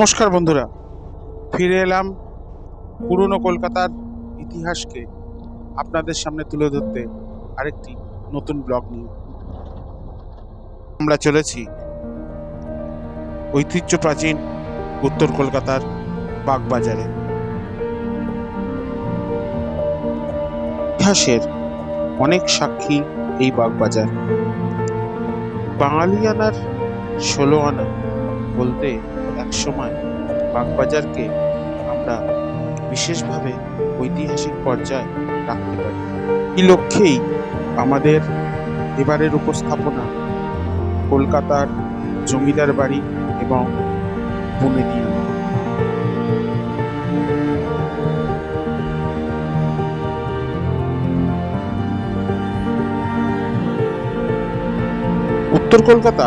নমস্কার বন্ধুরা, ফিরে এলাম পুরনো কলকাতার ইতিহাসকে আপনাদের সামনে তুলে ধরতে আরেকটি নতুন ব্লগ নিয়ে। আমরা চলেছি ঐতিহ্য প্রাচীন উত্তর কলকাতার বাগবাজারে। ইতিহাসের অনেক সাক্ষী এই বাগবাজার। বাঙালিয়ানার ষোলো আনা বলতে একসময় বাগবাজারকে আমরা বিশেষভাবে ঐতিহাসিক পর্যায়ে রাখতে পারি। এই লক্ষ্যেই আমাদের এবারের উপস্থাপনা কলকাতার জমিদার বাড়ি এবং বুনেদিয়া উত্তর কলকাতা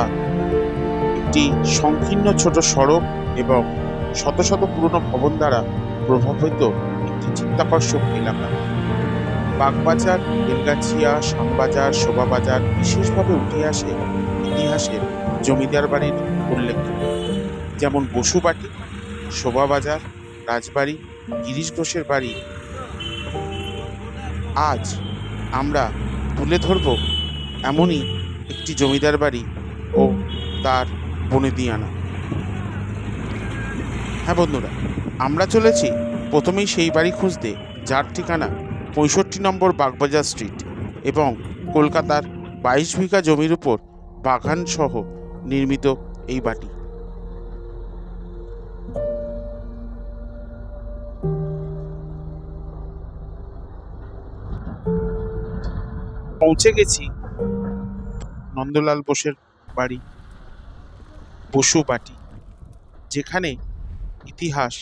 একটি সংকীর্ণ ছোট সড়ক এবং শত শত পুরনো ভবন দ্বারা প্রভাবিত একটি চিত্তাকর্ষক এলাকা। বাগবাজার, বেলগাছিয়া, শ্যামবাজার, শোভাবাজার বিশেষভাবে উঠে আসে ইতিহাসের জমিদার বাড়ির উল্লেখ। যেমন বসুবাটি, শোভাবাজার, রাজবাড়ি, গিরিশ ঘোষের বাড়ি। আজ আমরা তুলে ধরব এমনই একটি জমিদার বাড়ি ও তার বনেদিয়ানা হ্যাঁ বন্ধুরা, আমরা চলেছি প্রথমেই সেই বাড়ি খুঁজতে, যার ঠিকানা পঁয়ষট্টি নম্বর বাগবাজার স্ট্রিট এবং কলকাতার বাইশ বিঘা জমির উপর বাগান সহ নির্মিত এই বাড়ি পৌঁছে গেছি নন্দলাল বোসের বাড়ি। বসু পাটি যেখানে ইতিহাস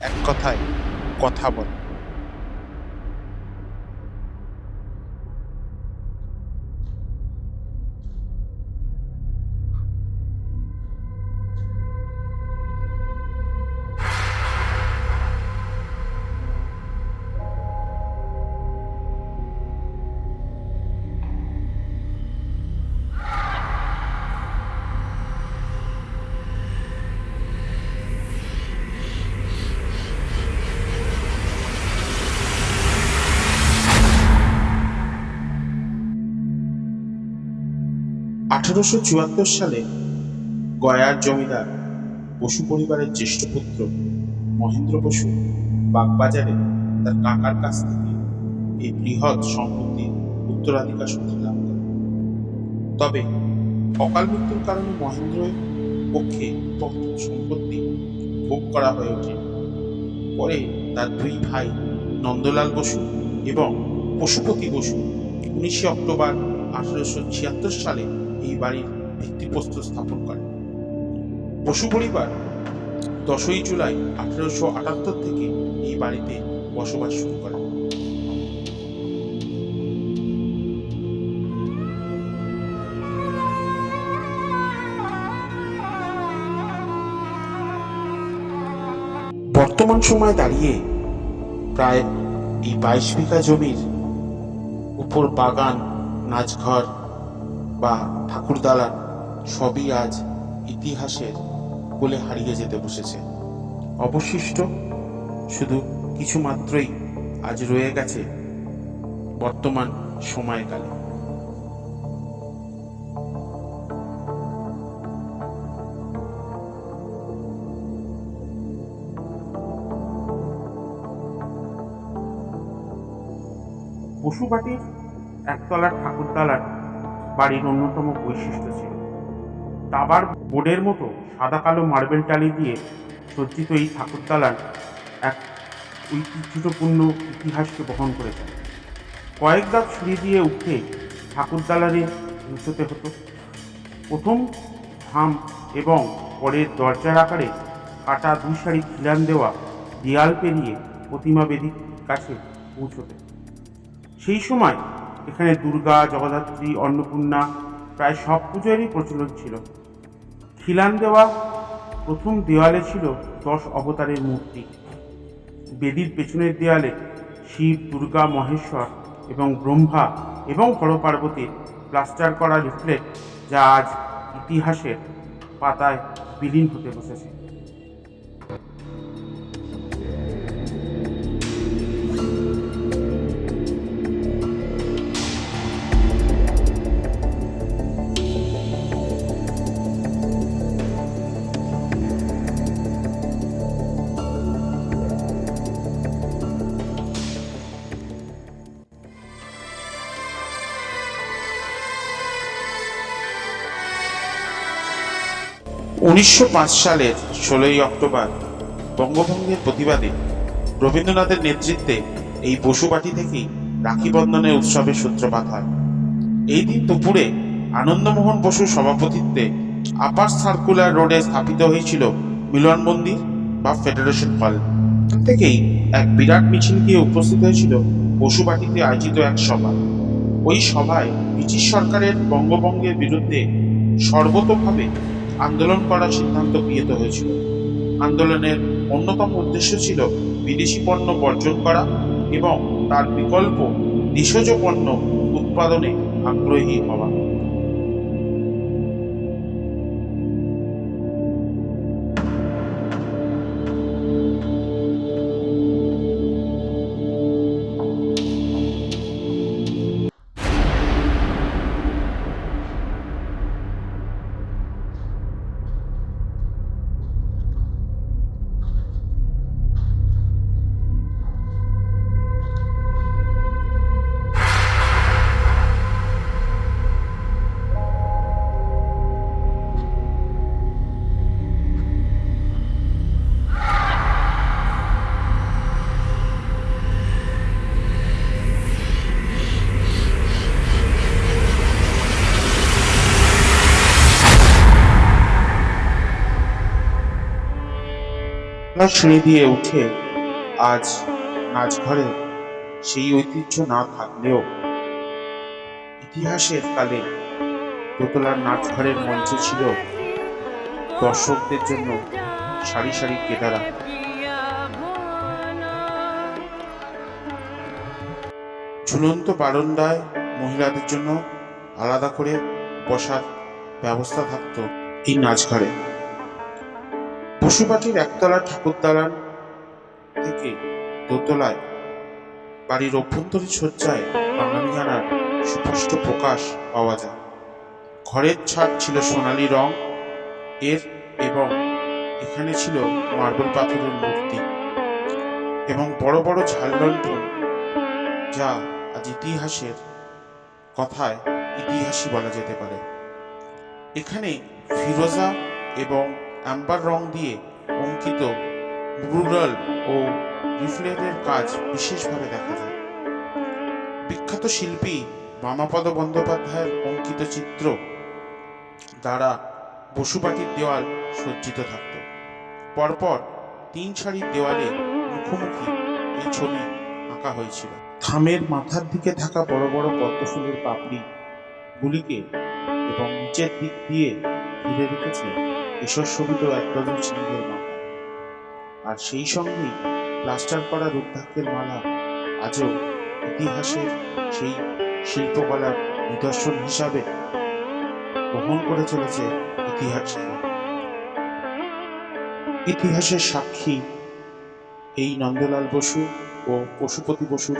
এক কথায় কথা বলে। আঠারোশো চুয়াত্তর সালে গয়ার জমিদার বসু পরিবারের জ্যেষ্ঠ পুত্র মহেন্দ্র বসু বাগবাজারে তার কাকার কাছ থেকে এই বৃহৎ সম্পত্তি উত্তরাধিকার সূত্রে লাভ করে তবে অকাল মৃত্যুর কারণে মহেন্দ্রের পক্ষে সম্পত্তি ভোগ করা হয়ে ওঠে। পরে তার দুই ভাই নন্দলাল বসু এবং পশুপতি বসু উনিশে অক্টোবর আঠারোশো ছিয়াত্তর সালে এই বাড়ির ভিত্তিপ্রস্তর স্থাপন করে বসু পরিবার দশই জুলাই আঠারোশো আটাত্তর থেকে এই বাড়িতে বসবাস শুরু করে বর্তমান সময়ে দাঁড়িয়ে প্রায় এই বাইশ বিঘা জমির উপর বাগান, নাচঘর বা ঠাকুর দালান সবই আজ ইতিহাসের কোলে হারিয়ে যেতে বসেছে। অবশিষ্ট শুধু কিছু মাত্রই আজ রয়ে গেছে বর্তমান সময়কালে। পশুবাটির একতলার ঠাকুরতলার বাড়ির অন্যতম বৈশিষ্ট্য ছিল। দাবার বোর্ডের মতো সাদা কালো মার্বেল টালি দিয়ে সজ্জিত এই ঠাকুরতলার এক ঐতিহ্যপূর্ণ ইতিহাসকে বহন করেছে। কয়েক দাঁত ছুরি দিয়ে উঠে ঠাকুরতলারে পৌঁছতে হতো। প্রথম ধাম এবং পরের দরজার আকারে কাটা দুই সারি খিলান দেওয়া দেয়াল পেরিয়ে প্রতিমা বেদির কাছে পৌঁছতে। সেই সময় এখানে দুর্গা, জগদ্ধাত্রী, অন্নপূর্ণা প্রায় সব পুজোরই প্রচলন ছিল। খিলান দেওয়া প্রথম দেওয়ালে ছিল দশ অবতারের মূর্তি। বেদির পেছনের দেয়ালে শিব, দুর্গা, মহেশ্বর এবং ব্রহ্মা এবং হরপার্বতীর প্লাস্টার করা লিফলেট যা আজ ইতিহাসের পাতায় বিলীন হতে বসেছে। উনিশশো পাঁচ সালের ষোলোই অক্টোবর বঙ্গভঙ্গের প্রতিবাদে রবীন্দ্রনাথের নেতৃত্বে এই পশুপাটি থেকেই রাখি বন্ধনের উৎসবের সূত্রপাত হয়। এই দিন দুপুরে আনন্দমোহন বসুর সভাপতিত্বে আপার সার্কুলার রোডে স্থাপিত হয়েছিল মিলন মন্দির বা ফেডারেশন হল। থেকেই এক বিরাট মিছিল গিয়ে উপস্থিত হয়েছিল পশুপাটিতে আয়োজিত এক সভা। ওই সভায় ব্রিটিশ সরকারের বঙ্গভঙ্গের বিরুদ্ধে সর্বতোভাবে আন্দোলন করার সিদ্ধান্ত গৃহীত হয়েছিল। আন্দোলনের অন্যতম উদ্দেশ্য ছিল বিদেশি পণ্য বর্জন করা এবং তার বিকল্প দেশজ পণ্য উৎপাদনে আগ্রহী হওয়া। খেলার সিঁড়ি দিয়ে উঠে আজ নাচঘরে সেই ঐতিহ্য না থাকলেও ইতিহাসের কালে দোতলার নাচঘরের মঞ্চ ছিল দর্শকদের জন্য সারি সারি কেদারা। ঝুলন্ত বারান্দায় মহিলাদের জন্য আলাদা করে বসার ব্যবস্থা থাকতো এই নাচঘরে। পশুপাটির একতলা ঠাকুর দালান থেকে দোতলায় বাড়ির অভ্যন্তরীণ সজ্জায় বাঙালিয়ানার সুস্পষ্ট প্রকাশ পাওয়া যায়। ঘরের ছাদ ছিল সোনালী রং, এর এবং এখানে ছিল মার্বেল পাথরের মূর্তি এবং বড় বড় ঝাললণ্ঠন যা আজ ইতিহাসের কথায় ইতিহাসই বলা যেতে পারে। এখানে ফিরোজা এবং অ্যাম্বার রং দিয়ে অঙ্কিত রুরাল ও রিফ্লেটের কাজ বিশেষভাবে দেখা যায়। বিখ্যাত শিল্পী বামাপদ বন্দ্যোপাধ্যায়ের অঙ্কিত চিত্র দ্বারা বসুপাটির দেওয়াল সজ্জিত থাকত। পরপর তিন সারির দেওয়ালে মুখোমুখি এই ছবি আঁকা হয়েছিল। থামের মাথার দিকে থাকা বড় বড় পদ্ম ফুলের পাপড়ি গুলিকে এবং নিচের দিক দিয়ে ঘিরে রেখেছে শোভিত এক ডজন সিংহের মাথা আর সেই সঙ্গেই প্লাস্টার করা রুদ্রাক্ষের মালা আজও ইতিহাসের সেই শিল্পকলার নিদর্শন হিসাবে বহন করে চলেছে ইতিহাসকে ইতিহাসের সাক্ষী এই নন্দলাল বসু ও পশুপতি বসুর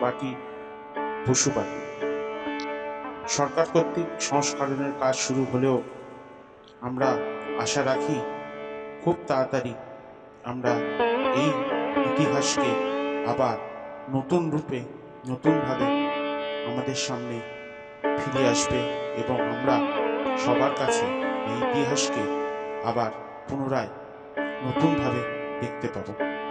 বাটি পশুপাটি সরকার কর্তৃক সংস্করণের কাজ শুরু হলেও আমরা আশা রাখি খুব তাড়াতাড়ি আমরা এই ইতিহাসকে আবার নতুন রূপে, নতুনভাবে আমাদের সামনে ফিরে আসবে এবং আমরা সবার কাছে এই ইতিহাসকে আবার পুনরায় নতুনভাবে দেখতে পাবো।